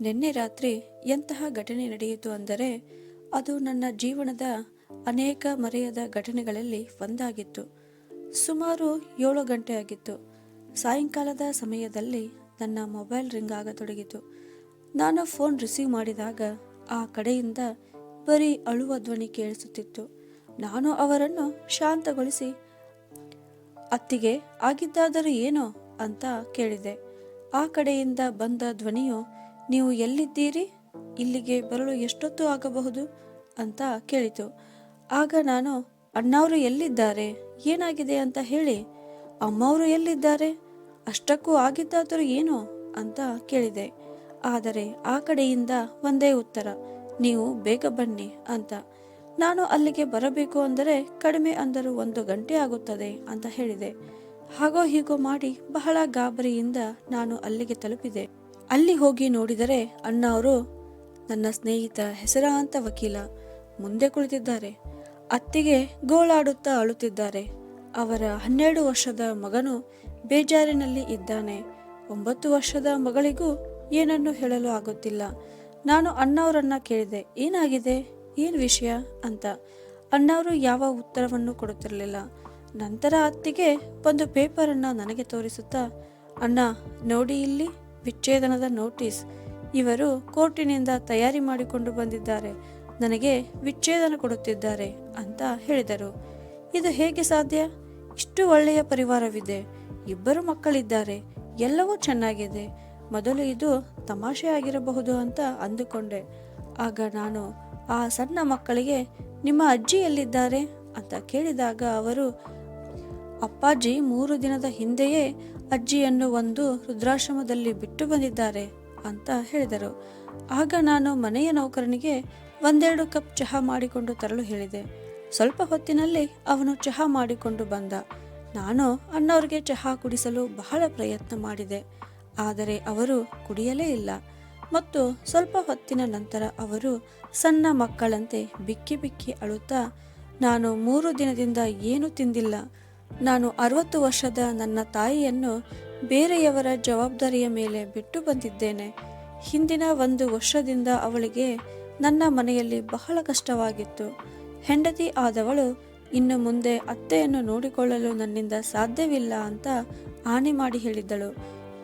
ನಿನ್ನೆ ರಾತ್ರಿ ಎಂತಹ ಘಟನೆ ನಡೆಯಿತು ಅಂದರೆ ಅದು ನನ್ನ ಜೀವನದ ಅನೇಕ ಮರೆಯದ ಘಟನೆಗಳಲ್ಲಿ ಒಂದಾಗಿತ್ತು. ಸುಮಾರು ಏಳು ಗಂಟೆ ಆಗಿತ್ತು. ಸಾಯಂಕಾಲದ ಸಮಯದಲ್ಲಿ ನನ್ನ ಮೊಬೈಲ್ ರಿಂಗ್ ಆಗತೊಡಗಿತು. ನಾನು ಫೋನ್ ರಿಸೀವ್ ಮಾಡಿದಾಗ ಆ ಕಡೆಯಿಂದ ಬರೀ ಅಳುವ ಧ್ವನಿ ಕೇಳಿಸುತ್ತಿತ್ತು. ನಾನು ಅವರನ್ನು ಶಾಂತಗೊಳಿಸಿ, ಅತ್ತಿಗೆ, ಆಗಿದ್ದಾದರೂ ಏನೋ? ಅಂತ ಕೇಳಿದೆ. ಆ ಕಡೆಯಿಂದ ಬಂದ ಧ್ವನಿಯು ನೀವು ಎಲ್ಲಿದ್ದೀರಿ? ಇಲ್ಲಿಗೆ ಬರಲು ಎಷ್ಟೊತ್ತು ಆಗಬಹುದು? ಅಂತ ಕೇಳಿತು. ಆಗ ನಾನು, ಅಣ್ಣವರು ಎಲ್ಲಿದ್ದಾರೆ? ಏನಾಗಿದೆ ಅಂತ ಹೇಳಿ. ಅಮ್ಮವರು ಎಲ್ಲಿದ್ದಾರೆ? ಅಷ್ಟಕ್ಕೂ ಆಗಿದ್ದಾದರೂ ಏನು? ಅಂತ ಕೇಳಿದೆ. ಆದರೆ ಆ ಕಡೆಯಿಂದ ಒಂದೇ ಉತ್ತರ, ನೀವು ಬೇಗ ಬನ್ನಿ ಅಂತ. ನಾನು ಅಲ್ಲಿಗೆ ಬರಬೇಕು ಅಂದರೆ ಕಡಿಮೆ ಅಂದರೂ ಒಂದು ಗಂಟೆ ಆಗುತ್ತದೆ ಅಂತ ಹೇಳಿದೆ. ಹಾಗೋ ಹೀಗೋ ಮಾಡಿ ಬಹಳ ಗಾಬರಿಯಿಂದ ನಾನು ಅಲ್ಲಿಗೆ ತಲುಪಿದೆ. ಅಲ್ಲಿ ಹೋಗಿ ನೋಡಿದರೆ ಅಣ್ಣ ಅವರು, ನನ್ನ ಸ್ನೇಹಿತ ಹೆಸರಾಂತ ವಕೀಲ, ಮುಂದೆ ಕುಳಿತಿದ್ದಾರೆ. ಅತ್ತಿಗೆ ಗೋಳಾಡುತ್ತಾ ಅಳುತ್ತಿದ್ದಾರೆ. ಅವರ ಹನ್ನೆರಡು ವರ್ಷದ ಮಗನು ಬೇಜಾರಿನಲ್ಲಿ ಇದ್ದಾನೆ. ಒಂಬತ್ತು ವರ್ಷದ ಮಗಳಿಗೂ ಏನನ್ನು ಹೇಳಲು ಆಗುತ್ತಿಲ್ಲ. ನಾನು ಅಣ್ಣವರನ್ನ ಕೇಳಿದೆ. ಏನಾಗಿದೆ? ಏನು ವಿಷಯ? ಅಂತ. ಅಣ್ಣವರು ಯಾವ ಉತ್ತರವನ್ನು ಕೊಡುತ್ತಿರಲಿಲ್ಲ. ನಂತರ ಅತ್ತಿಗೆ ಒಂದು ಪೇಪರನ್ನು ನನಗೆ ತೋರಿಸುತ್ತಾ, ಅಣ್ಣ, ನೋಡಿ ಇಲ್ಲಿ. ವಿಚ್ಛೇದನದ ನೋಟಿಸ್. ಇವರು ಕೋರ್ಟಿನಿಂದ ತಯಾರಿ ಮಾಡಿಕೊಂಡು ಬಂದಿದ್ದಾರೆ. ನನಗೆ ವಿಚ್ಛೇದನ ಕೊಡುತ್ತಿದ್ದಾರೆ ಅಂತ ಹೇಳಿದರು. ಇದು ಹೇಗೆ ಸಾಧ್ಯ? ಇಷ್ಟು ಒಳ್ಳೆಯ ಪರಿವಾರವಿದೆ. ಇಬ್ಬರು ಮಕ್ಕಳಿದ್ದಾರೆ. ಎಲ್ಲವೂ ಚೆನ್ನಾಗಿದೆ. ಮೊದಲು ಇದು ತಮಾಷೆ ಆಗಿರಬಹುದು ಅಂತ ಅಂದುಕೊಂಡೆ. ಆಗ ನಾನು, ಆ ಸಣ್ಣ ಮಕ್ಕಳಿಗೆ, ನಿಮ್ಮ ಅಜ್ಜಿ ಎಲ್ಲಿದ್ದಾರೆ? ಅಂತ ಕೇಳಿದಾಗ ಅವರು, ಅಪ್ಪಾಜಿ ಮೂರು ದಿನದ ಹಿಂದೆಯೇ ಅಜ್ಜಿಯನ್ನು ಒಂದು ರುದ್ರಾಶ್ರಮದಲ್ಲಿ ಬಿಟ್ಟು ಬಂದಿದ್ದಾರೆ ಅಂತ ಹೇಳಿದರು. ಆಗ ನಾನು ಮನೆಯ ನೌಕರನಿಗೆ ಒಂದೆರಡು ಕಪ್ ಚಹಾ ಮಾಡಿಕೊಂಡು ತರಲು ಹೇಳಿದೆ. ಸ್ವಲ್ಪ ಹೊತ್ತಿನಲ್ಲಿ ಅವನು ಚಹಾ ಮಾಡಿಕೊಂಡು ಬಂದ. ನಾನು ಅಣ್ಣವ್ರಿಗೆ ಚಹಾ ಕುಡಿಸಲು ಬಹಳ ಪ್ರಯತ್ನ ಮಾಡಿದೆ. ಆದರೆ ಅವರು ಕುಡಿಯಲೇ ಇಲ್ಲ. ಮತ್ತು ಸ್ವಲ್ಪ ಹೊತ್ತಿನ ನಂತರ ಅವರು ಸಣ್ಣ ಮಕ್ಕಳಂತೆ ಬಿಕ್ಕಿ ಬಿಕ್ಕಿ ಅಳುತ್ತಾ, ನಾನು ಮೂರು ದಿನದಿಂದ ಏನೂ ತಿಂದಿಲ್ಲ ನಾನು ಅರವತ್ತು ವರ್ಷದ ನನ್ನ ತಾಯಿಯನ್ನು ಬೇರೆಯವರ ಜವಾಬ್ದಾರಿಯ ಮೇಲೆ ಬಿಟ್ಟು ಬಂದಿದ್ದೇನೆ. ಹಿಂದಿನ ಒಂದು ವರ್ಷದಿಂದ ಅವಳಿಗೆ ನನ್ನ ಮನೆಯಲ್ಲಿ ಬಹಳ ಕಷ್ಟವಾಗಿತ್ತು. ಹೆಂಡತಿ ಆದವಳು ಇನ್ನು ಮುಂದೆ ಅತ್ತೆಯನ್ನು ನೋಡಿಕೊಳ್ಳಲು ನನ್ನಿಂದ ಸಾಧ್ಯವಿಲ್ಲ ಅಂತ ಆನೆ ಮಾಡಿ ಹೇಳಿದ್ದಳು.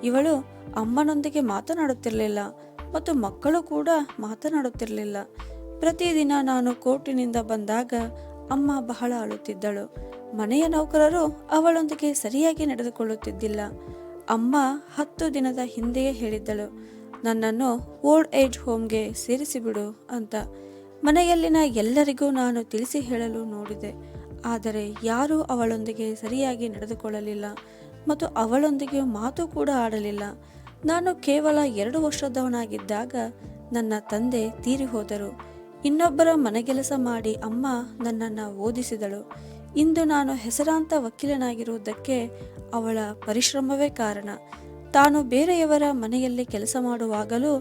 ಇವಳು ಅಮ್ಮನೊಂದಿಗೆ ಮಾತನಾಡುತ್ತಿರಲಿಲ್ಲ ಮತ್ತು ಮಕ್ಕಳು ಕೂಡ ಮಾತನಾಡುತ್ತಿರಲಿಲ್ಲ. ಪ್ರತಿದಿನ ನಾನು ಕೋರ್ಟಿನಿಂದ ಬಂದಾಗ ಅಮ್ಮ ಬಹಳ ಅಳುತ್ತಿದ್ದಳು. ಮನೆಯ ನೌಕರರು ಅವಳೊಂದಿಗೆ ಸರಿಯಾಗಿ ನಡೆದುಕೊಳ್ಳುತ್ತಿದ್ದಿಲ್ಲ. ಅಮ್ಮ ಹತ್ತು ದಿನದ ಹಿಂದೆಯೇ ಹೇಳಿದ್ದಳು, ನನ್ನನ್ನು ಓಲ್ಡ್ ಏಜ್ ಹೋಮ್ಗೆ ಸೇರಿಸಿಬಿಡು ಅಂತ. ಮನೆಯಲ್ಲಿನ ಎಲ್ಲರಿಗೂ ನಾನು ತಿಳಿಸಿ ಹೇಳಲು ನೋಡಿದೆ. ಆದರೆ ಯಾರೂ ಅವಳೊಂದಿಗೆ ಸರಿಯಾಗಿ ನಡೆದುಕೊಳ್ಳಲಿಲ್ಲ ಮತ್ತು ಅವಳೊಂದಿಗೆ ಮಾತು ಕೂಡ ಆಡಲಿಲ್ಲ. ನಾನು ಕೇವಲ ಎರಡು ವರ್ಷದವನಾಗಿದ್ದಾಗ ನನ್ನ ತಂದೆ ತೀರಿ ಹೋದರು ಇನ್ನೊಬ್ಬರ ಮನೆಗೆಲಸ ಮಾಡಿ ಅಮ್ಮ ನನ್ನನ್ನು ಓದಿಸಿದಳು. ಇಂದು ನಾನು ಹೆಸರಾಂತ ವಕೀಲನಾಗಿರುವುದಕ್ಕೆ ಅವಳ ಪರಿಶ್ರಮವೇ ಕಾರಣ. ತಾನು ಬೇರೆಯವರ ಮನೆಯಲ್ಲಿ ಕೆಲಸ ಮಾಡುವಾಗಲೂ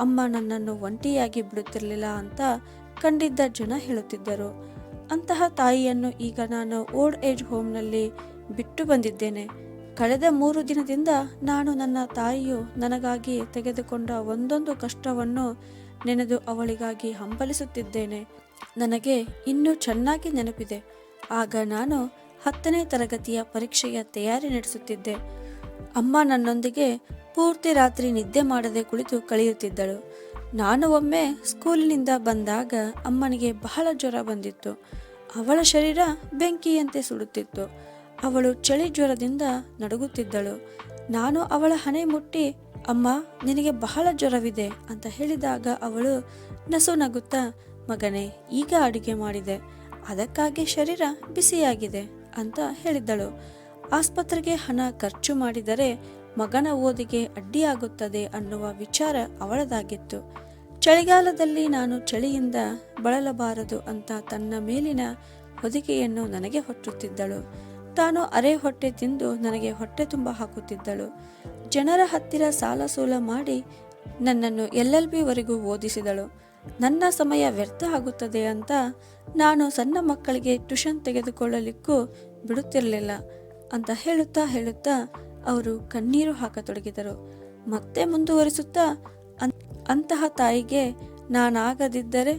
ಅಮ್ಮ ನನ್ನನ್ನು ಒಂಟಿಯಾಗಿ ಬಿಡುತ್ತಿರಲಿಲ್ಲ ಅಂತ ಕಂಡಿದ್ದ ಜನ ಹೇಳುತ್ತಿದ್ದರು. ಅಂತಹ ತಾಯಿಯನ್ನು ಈಗ ನಾನು ಓಲ್ಡ್ ಏಜ್ ಹೋಮ್ನಲ್ಲಿ ಬಿಟ್ಟು ಬಂದಿದ್ದೇನೆ. ಕಳೆದ ಮೂರು ದಿನದಿಂದ ನಾನು ನನ್ನ ತಾಯಿಯು ನನಗಾಗಿ ತೆಗೆದುಕೊಂಡ ಒಂದೊಂದು ಕಷ್ಟವನ್ನು ನೆನೆದು ಅವಳಿಗಾಗಿ ಹಂಬಲಿಸುತ್ತಿದ್ದೇನೆ. ನನಗೆ ಇನ್ನೂ ಚೆನ್ನಾಗಿ ನೆನಪಿದೆ. ಆಗ ನಾನು ಹತ್ತನೇ ತರಗತಿಯ ಪರೀಕ್ಷೆಯ ತಯಾರಿ ನಡೆಸುತ್ತಿದ್ದೆ. ಅಮ್ಮ ನನ್ನೊಂದಿಗೆ ಪೂರ್ತಿ ರಾತ್ರಿ ನಿದ್ದೆ ಮಾಡದೆ ಕುಳಿತು ಕಳೆಯುತ್ತಿದ್ದಳು. ನಾನು ಒಮ್ಮೆ ಸ್ಕೂಲಿನಿಂದ ಬಂದಾಗ ಅಮ್ಮನಿಗೆ ಬಹಳ ಜ್ವರ ಬಂದಿತ್ತು. ಅವಳ ಶರೀರ ಬೆಂಕಿಯಂತೆ ಸುಡುತ್ತಿತ್ತು. ಅವಳು ಚಳಿ ಜ್ವರದಿಂದ ನಡುಗುತ್ತಿದ್ದಳು. ನಾನು ಅವಳ ಹಣೆ ಮುಟ್ಟಿ ಅಮ್ಮ, ನಿನಗೆ ಬಹಳ ಜ್ವರವಿದೆ ಅಂತ ಹೇಳಿದಾಗ ಅವಳು ನಸು ನಗುತ್ತಾ, ಮಗನೇ, ಈಗ ಅಡುಗೆ ಮಾಡಿದೆ. ಅದಕ್ಕಾಗಿ ಶರೀರ ಬಿಸಿಯಾಗಿದೆ ಅಂತ ಹೇಳಿದ್ದಳು. ಆಸ್ಪತ್ರೆಗೆ ಹಣ ಖರ್ಚು ಮಾಡಿದರೆ ಮಗನ ಓದಿಗೆ ಅಡ್ಡಿಯಾಗುತ್ತದೆ ಅನ್ನುವ ವಿಚಾರ ಅವಳದಾಗಿತ್ತು. ಚಳಿಗಾಲದಲ್ಲಿ ನಾನು ಚಳಿಯಿಂದ ಬಳಲಬಾರದು ಅಂತ ತನ್ನ ಮೇಲಿನ ಹೊದಿಕೆಯನ್ನು ನನಗೆ ಹೊಟ್ಟುತ್ತಿದ್ದಳು ತಾನು ಅರೆ ಹೊಟ್ಟೆ ತಿಂದು ನನಗೆ ಹೊಟ್ಟೆ ತುಂಬ ಹಾಕುತ್ತಿದ್ದಳು. ಜನರ ಹತ್ತಿರ ಸಾಲ ಸೂಲ ಮಾಡಿ ನನ್ನನ್ನು ಎಲ್ ಎಲ್ ಬಿವರೆಗೂ ಓದಿಸಿದಳು. ನನ್ನ ಸಮಯ ವ್ಯರ್ಥ ಆಗುತ್ತದೆ ಅಂತ ನಾನು ಸಣ್ಣ ಮಕ್ಕಳಿಗೆ ಟ್ಯೂಷನ್ ತೆಗೆದುಕೊಳ್ಳಲಿಕ್ಕೂ ಬಿಡುತ್ತಿರಲಿಲ್ಲ ಅಂತ ಹೇಳುತ್ತಾ ಹೇಳುತ್ತಾ ಅವರು ಕಣ್ಣೀರು ಹಾಕತೊಡಗಿದರು. ಮತ್ತೆ ಮುಂದುವರಿಸುತ್ತಾ ಅಂತಹ ತಾಯಿಗೆ ನಾನಾಗದಿದ್ದರೆ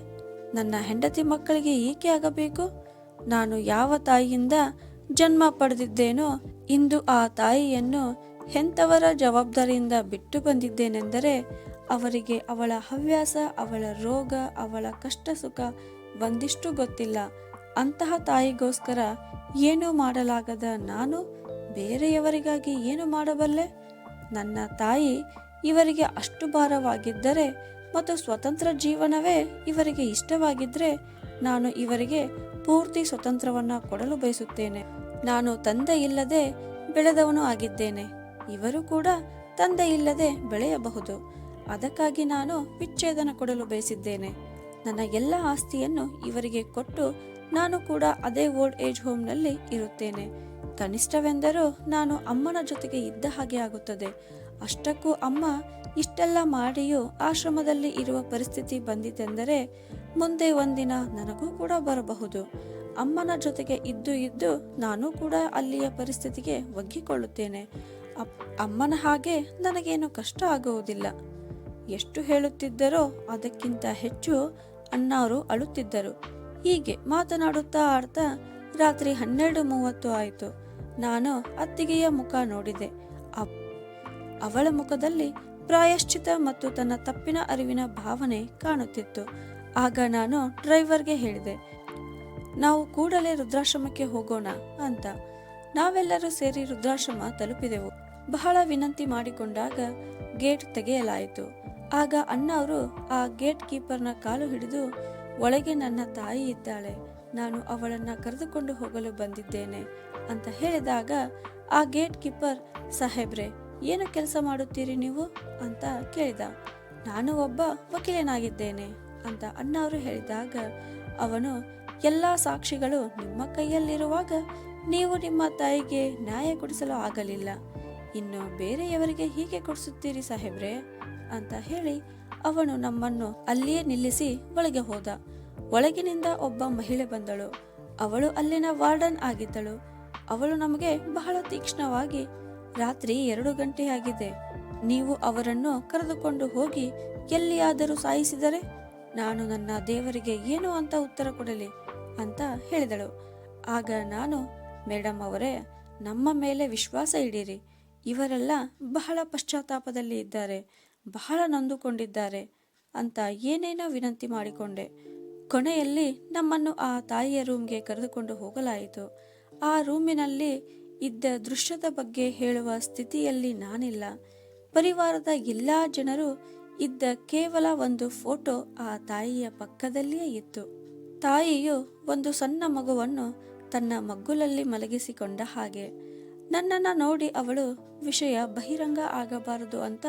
ನನ್ನ ಹೆಂಡತಿ ಮಕ್ಕಳಿಗೆ ಏಕೆ ಆಗಬೇಕು? ನಾನು ಯಾವ ತಾಯಿಯಿಂದ ಜನ್ಮ ಪಡೆದಿದ್ದೇನೋ ಇಂದು ಆ ತಾಯಿಯನ್ನು ಹೆಂತವರ ಜವಾಬ್ದಾರಿಯಿಂದ ಬಿಟ್ಟು ಬಂದಿದ್ದೇನೆಂದರೆ ಅವರಿಗೆ ಅವಳ ಹವ್ಯಾಸ, ಅವಳ ರೋಗ, ಅವಳ ಕಷ್ಟ ಸುಖ ಒಂದಿಷ್ಟು ಗೊತ್ತಿಲ್ಲ. ಅಂತಹ ತಾಯಿಗೋಸ್ಕರ ಏನೂ ಮಾಡಲಾಗದ ನಾನು ಬೇರೆಯವರಿಗಾಗಿ ಏನು ಮಾಡಬಲ್ಲೆ? ನನ್ನ ತಾಯಿ ಇವರಿಗೆ ಅಷ್ಟು ಭಾರವಾಗಿದ್ದರೆ ಮತ್ತು ಸ್ವತಂತ್ರ ಜೀವನವೇ ಇವರಿಗೆ ಇಷ್ಟವಾಗಿದ್ದರೆ ನಾನು ಇವರಿಗೆ ಪೂರ್ತಿ ಸ್ವತಂತ್ರವನ್ನು ಕೊಡಲು ಬಯಸುತ್ತೇನೆ. ನಾನು ತಂದೆ ಇಲ್ಲದೆ ಬೆಳೆದವನು ಆಗಿದ್ದೇನೆ. ಇವರು ಕೂಡ ತಂದೆ ಇಲ್ಲದೆ ಬೆಳೆಯಬಹುದು. ಅದಕ್ಕಾಗಿ ನಾನು ವಿಚ್ಛೇದನ ಕೊಡಲು ಬಯಸಿದ್ದೇನೆ. ನನ್ನ ಎಲ್ಲ ಆಸ್ತಿಯನ್ನು ಇವರಿಗೆ ಕೊಟ್ಟು ನಾನು ಕೂಡ ಅದೇ ಓಲ್ಡ್ ಏಜ್ ಹೋಮ್ನಲ್ಲಿ ಇರುತ್ತೇನೆ. ಕನಿಷ್ಠವೆಂದರೂ ನಾನು ಅಮ್ಮನ ಜೊತೆಗೆ ಇದ್ದ ಹಾಗೆ ಆಗುತ್ತದೆ. ಅಷ್ಟಕ್ಕೂ ಅಮ್ಮ ಇಷ್ಟೆಲ್ಲ ಮಾಡಿಯೂ ಆಶ್ರಮದಲ್ಲಿ ಇರುವ ಪರಿಸ್ಥಿತಿ ಬಂದಿತೆಂದರೆ ಮುಂದೆ ಒಂದಿನ ನನಗೂ ಕೂಡ ಬರಬಹುದು. ಅಮ್ಮನ ಜೊತೆಗೆ ಇದ್ದು ಇದ್ದು ನಾನು ಕೂಡ ಅಲ್ಲಿಯ ಪರಿಸ್ಥಿತಿಗೆ ಒಗ್ಗಿಕೊಳ್ಳುತ್ತೇನೆ. ಅಮ್ಮನ ಹಾಗೆ ನನಗೇನು ಕಷ್ಟ ಆಗುವುದಿಲ್ಲ. ಎಷ್ಟು ಹೇಳುತ್ತಿದ್ದರೋ ಅದಕ್ಕಿಂತ ಹೆಚ್ಚು ಅಣ್ಣವರು ಅಳುತ್ತಿದ್ದರು. ಹೀಗೆ ಮಾತನಾಡುತ್ತಾ ಆಡ್ತಾ ರಾತ್ರಿ ಹನ್ನೆರಡು ಮೂವತ್ತು ಆಯಿತು. ನಾನು ಅತ್ತಿಗೆಯ ಮುಖ ನೋಡಿದೆ. ಅವಳ ಮುಖದಲ್ಲಿ ಪ್ರಾಯಶ್ಚಿತ ಮತ್ತು ತನ್ನ ತಪ್ಪಿನ ಅರಿವಿನ ಭಾವನೆ ಕಾಣುತ್ತಿತ್ತು. ಆಗ ನಾನು ಡ್ರೈವರ್ಗೆ ಹೇಳಿದೆ, ನಾವು ಕೂಡಲೇ ರುದ್ರಾಶ್ರಮಕ್ಕೆ ಹೋಗೋಣ ಅಂತ. ನಾವೆಲ್ಲರೂ ಸೇರಿ ರುದ್ರಾಶ್ರಮ ತಲುಪಿದೆವು. ಬಹಳ ವಿನಂತಿ ಮಾಡಿಕೊಂಡಾಗ ಗೇಟ್ ತೆಗೆಯಲಾಯಿತು. ಆಗ ಅಣ್ಣ ಅವರು ಆ ಗೇಟ್ ಕೀಪರ್ನ ಕಾಲು ಹಿಡಿದು, ಒಳಗೆ ನನ್ನ ತಾಯಿ ಇದ್ದಾಳೆ, ನಾನು ಅವಳನ್ನ ಕರೆದುಕೊಂಡು ಹೋಗಲು ಬಂದಿದ್ದೇನೆ ಅಂತ ಹೇಳಿದಾಗ, ಆ ಗೇಟ್ ಕೀಪರ್, ಸಾಹೇಬ್ರೆ, ಏನು ಕೆಲಸ ಮಾಡುತ್ತೀರಿ ನೀವು? ಅಂತ ಕೇಳಿದ. ನಾನು ಒಬ್ಬ ವಕೀಲನಾಗಿದ್ದೇನೆ ಅಂತ ಅಣ್ಣ ಅವರು ಹೇಳಿದಾಗ, ಅವನು, ಎಲ್ಲ ಸಾಕ್ಷಿಗಳು ನಿಮ್ಮ ಕೈಯಲ್ಲಿರುವಾಗ ನೀವು ನಿಮ್ಮ ತಾಯಿಗೆ ನ್ಯಾಯ ಕೊಡಿಸಲು ಆಗಲಿಲ್ಲ. ಇನ್ನು ಬೇರೆಯವರಿಗೆ ಹೀಗೆ ಕೊಡಿಸುತ್ತೀರಿ ಸಾಹೇಬ್ರೆ? ಅಂತ ಹೇಳಿ ಅವನು ನಮ್ಮನ್ನು ಅಲ್ಲಿಯೇ ನಿಲ್ಲಿಸಿ ಒಳಗೆ ಹೋದ. ಒಳಗಿನಿಂದ ಒಬ್ಬ ಮಹಿಳೆ ಬಂದಳು. ಅವಳು ಅಲ್ಲಿನ ವಾರ್ಡನ್ ಆಗಿದ್ದಳು. ಅವಳು ನಮಗೆ ಬಹಳ ತೀಕ್ಷ್ಣವಾಗಿ, ರಾತ್ರಿ ಎರಡು ಗಂಟೆಯಾಗಿದೆ ನೀವು ಅವರನ್ನು ಕರೆದುಕೊಂಡು ಹೋಗಿ ಎಲ್ಲಿಯಾದರೂ ಸಾಯಿಸಿದರೆ ನಾನು ನನ್ನ ದೇವರಿಗೆ ಏನು ಅಂತ ಉತ್ತರ ಕೊಡಲಿ? ಅಂತ ಹೇಳಿದಳು. ಆಗ ನಾನು ಮೇಡಮ್ ಅವರೇ, ನಮ್ಮ ಮೇಲೆ ವಿಶ್ವಾಸ ಇಡಿರಿ. ಇವರೆಲ್ಲ ಬಹಳ ಪಶ್ಚಾತ್ತಾಪದಲ್ಲಿ ಇದ್ದಾರೆ, ಬಹಳ ನೊಂದುಕೊಂಡಿದ್ದಾರೆ ಅಂತ ಏನೇನೋ ವಿನಂತಿ ಮಾಡಿಕೊಂಡೆ. ಕೊನೆಯಲ್ಲಿ ನಮ್ಮನ್ನು ಆ ತಾಯಿಯ ರೂಮ್ಗೆ ಕರೆದುಕೊಂಡು ಹೋಗಲಾಯಿತು. ಆ ರೂಮಿನಲ್ಲಿ ಇದ್ದ ದೃಶ್ಯದ ಬಗ್ಗೆ ಹೇಳುವ ಸ್ಥಿತಿಯಲ್ಲಿ ನಾನಿಲ್ಲ. ಪರಿವಾರದ ಎಲ್ಲ ಜನರು ಇದ್ದ ಕೇವಲ ಒಂದು ಫೋಟೋ ಆ ತಾಯಿಯ ಪಕ್ಕದಲ್ಲಿಯೇ ಇತ್ತು. ತಾಯಿಯು ಒಂದು ಸಣ್ಣ ಮಗುವನ್ನು ತನ್ನ ಮಗ್ಗುಲಲ್ಲಿ ಮಲಗಿಸಿಕೊಂಡ ಹಾಗೆ ನನ್ನನ್ನು ನೋಡಿ ಅವಳು ವಿಷಯ ಬಹಿರಂಗ ಆಗಬಾರದು ಅಂತ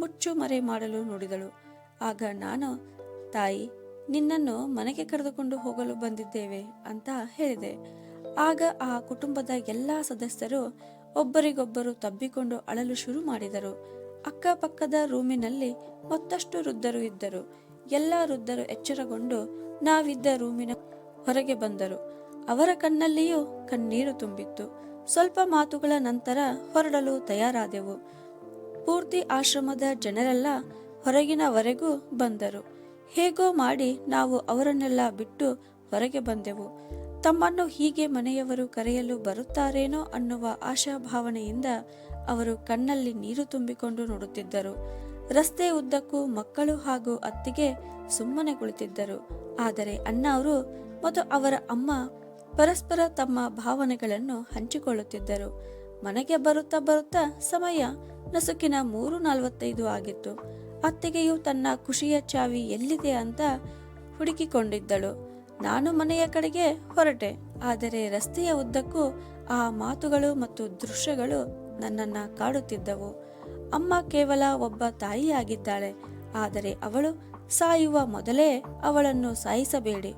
ಮುಚ್ಚು ಮರೆ ಮಾಡಲು ನೋಡಿದಳು. ಆಗ ನಾನು, ತಾಯಿ, ನಿನ್ನನ್ನು ಮನೆಗೆ ಕರೆದುಕೊಂಡು ಹೋಗಲು ಬಂದಿದ್ದೇವೆ ಅಂತ ಹೇಳಿದೆ. ಆಗ ಆ ಕುಟುಂಬದ ಎಲ್ಲಾ ಸದಸ್ಯರು ಒಬ್ಬರಿಗೊಬ್ಬರು ತಬ್ಬಿಕೊಂಡು ಅಳಲು ಶುರು ಮಾಡಿದರು. ಅಕ್ಕಪಕ್ಕದ ರೂಮಿನಲ್ಲಿ ಮತ್ತಷ್ಟು ವೃದ್ಧರು ಇದ್ದರು. ಎಲ್ಲ ವೃದ್ಧರು ಎಚ್ಚರಗೊಂಡು ನಾವಿದ್ದ ರೂಮಿನ ಹೊರಗೆ ಬಂದರು. ಅವರ ಕಣ್ಣಲ್ಲಿಯೂ ಕಣ್ಣೀರು ತುಂಬಿತ್ತು. ಸ್ವಲ್ಪ ಮಾತುಗಳ ನಂತರ ಹೊರಡಲು ತಯಾರಾದೆವು. ಪೂರ್ತಿ ಆಶ್ರಮದ ಜನರೆಲ್ಲ ಹೊರಗಿನವರೆಗೂ ಬಂದರು. ಹೇಗೋ ಮಾಡಿ ನಾವು ಅವರನ್ನೆಲ್ಲ ಬಿಟ್ಟು ಹೊರಗೆ ಬಂದೆವು. ತಮ್ಮನ್ನು ಹೀಗೆ ಮನೆಯವರು ಕರೆಯಲು ಬರುತ್ತಾರೇನೋ ಅನ್ನುವ ಆಶಾಭಾವನೆಯಿಂದ ಅವರು ಕಣ್ಣಲ್ಲಿ ನೀರು ತುಂಬಿಕೊಂಡು ನೋಡುತ್ತಿದ್ದರು. ರಸ್ತೆ ಉದ್ದಕ್ಕೂ ಮಕ್ಕಳು ಹಾಗೂ ಅತ್ತಿಗೆ ಸುಮ್ಮನೆ ಕುಳಿತಿದ್ದರು. ಆದರೆ ಅಣ್ಣ ಅವರು ಮತ್ತು ಅವರ ಅಮ್ಮ ಪರಸ್ಪರ ತಮ್ಮ ಭಾವನೆಗಳನ್ನು ಹಂಚಿಕೊಳ್ಳುತ್ತಿದ್ದರು. ಮನೆಗೆ ಬರುತ್ತಾ ಬರುತ್ತಾ ಸಮಯ ನಸುಕಿನ ಮೂರು ನಲವತ್ತೈದು ಆಗಿತ್ತು. ಅತ್ತಿಗೆಯು ತನ್ನ ಖುಷಿಯ ಚಾವಿ ಎಲ್ಲಿದೆ ಅಂತ ಹುಡುಕಿಕೊಂಡಿದ್ದಳು. ನಾನು ಮನೆಯ ಕಡೆಗೆ ಹೊರಟೆ, ಆದರೆ ರಸ್ತೆಯ ಉದ್ದಕ್ಕೂ ಆ ಮಾತುಗಳು ಮತ್ತು ದೃಶ್ಯಗಳು ನನ್ನನ್ನ ಕಾಡುತ್ತಿದ್ದವು. ಅಮ್ಮ ಕೇವಲ ಒಬ್ಬ ತಾಯಿಯಾಗಿದ್ದಾಳೆ, ಆದರೆ ಅವಳು ಸಾಯುವ ಮೊದಲೇ ಅವಳನ್ನು ಸಾಯಿಸಬೇಡಿ.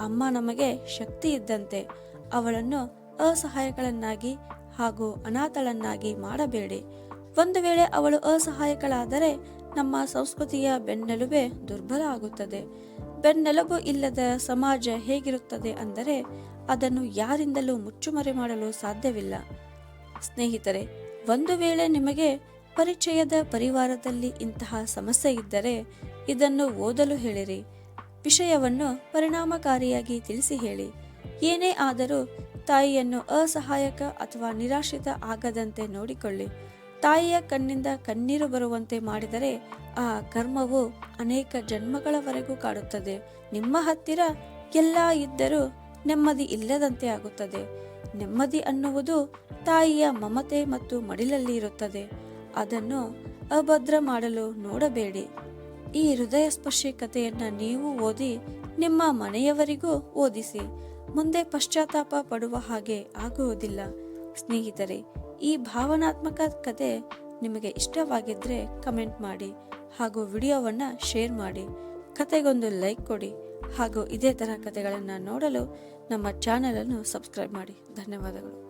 ಅಮ್ಮ ನಮಗೆ ಶಕ್ತಿ ಇದ್ದಂತೆ ಅವಳನ್ನು ಅಸಹಾಯಕಳನ್ನಾಗಿ ಹಾಗೂ ಅನಾಥಳನ್ನಾಗಿ ಮಾಡಬೇಡಿ. ಒಂದು ವೇಳೆ ಅವಳು ಅಸಹಾಯಕಳಾದರೆ ನಮ್ಮ ಸಂಸ್ಕೃತಿಯ ಬೆನ್ನೆಲುಬೆ ದುರ್ಬಲ ಆಗುತ್ತದೆ. ಬೆನ್ನೆಲುಬು ಇಲ್ಲದ ಸಮಾಜ ಹೇಗಿರುತ್ತದೆ ಅಂದರೆ ಅದನ್ನು ಯಾರಿಂದಲೂ ಮುಚ್ಚುಮರೆ ಮಾಡಲು ಸಾಧ್ಯವಿಲ್ಲ. ಸ್ನೇಹಿತರೆ, ಒಂದು ವೇಳೆ ನಿಮಗೆ ಪರಿಚಯದ ಪರಿವಾರದಲ್ಲಿ ಇಂತಹ ಸಮಸ್ಯೆ ಇದ್ದರೆ ಇದನ್ನು ಓದಲು ಹೇಳಿರಿ. ವಿಷಯವನ್ನು ಪರಿಣಾಮಕಾರಿಯಾಗಿ ತಿಳಿಸಿ ಹೇಳಿ. ಏನೇ ಆದರೂ ತಾಯಿಯನ್ನು ಅಸಹಾಯಕ ಅಥವಾ ನಿರಾಶ್ರಿತ ಆಗದಂತೆ ನೋಡಿಕೊಳ್ಳಿ. ತಾಯಿಯ ಕಣ್ಣಿಂದ ಕಣ್ಣೀರು ಬರುವಂತೆ ಮಾಡಿದರೆ ಆ ಕರ್ಮವು ಅನೇಕ ಜನ್ಮಗಳವರೆಗೂ ಕಾಡುತ್ತದೆ. ನಿಮ್ಮ ಹತ್ತಿರ ಎಲ್ಲ ಇದ್ದರೂ ನೆಮ್ಮದಿ ಇಲ್ಲದಂತೆ ಆಗುತ್ತದೆ. ನೆಮ್ಮದಿ ಅನ್ನುವುದು ತಾಯಿಯ ಮಮತೆ ಮತ್ತು ಮಡಿಲಲ್ಲಿ ಇರುತ್ತದೆ. ಅದನ್ನು ಅಭದ್ರ ಮಾಡಲು ನೋಡಬೇಡಿ. ಈ ಹೃದಯ ಸ್ಪರ್ಶಿ ಕಥೆಯನ್ನ ನೀವು ಓದಿ ನಿಮ್ಮ ಮನೆಯವರಿಗೂ ಓದಿಸಿ. ಮುಂದೆ ಪಶ್ಚಾತ್ತಾಪ ಪಡುವ ಹಾಗೆ ಆಗುವುದಿಲ್ಲ. ಸ್ನೇಹಿತರೆ, ಈ ಭಾವನಾತ್ಮಕ ಕತೆ ನಿಮಗೆ ಇಷ್ಟವಾಗಿದ್ರೆ ಕಮೆಂಟ್ ಮಾಡಿ ಹಾಗೂ ವಿಡಿಯೋವನ್ನು ಶೇರ್ ಮಾಡಿ. ಕತೆಗೊಂದು ಲೈಕ್ ಕೊಡಿ ಹಾಗೂ ಇದೇ ಥರ ಕತೆಗಳನ್ನು ನೋಡಲು ನಮ್ಮ ಚಾನಲನ್ನು ಸಬ್ಸ್ಕ್ರೈಬ್ ಮಾಡಿ. ಧನ್ಯವಾದಗಳು.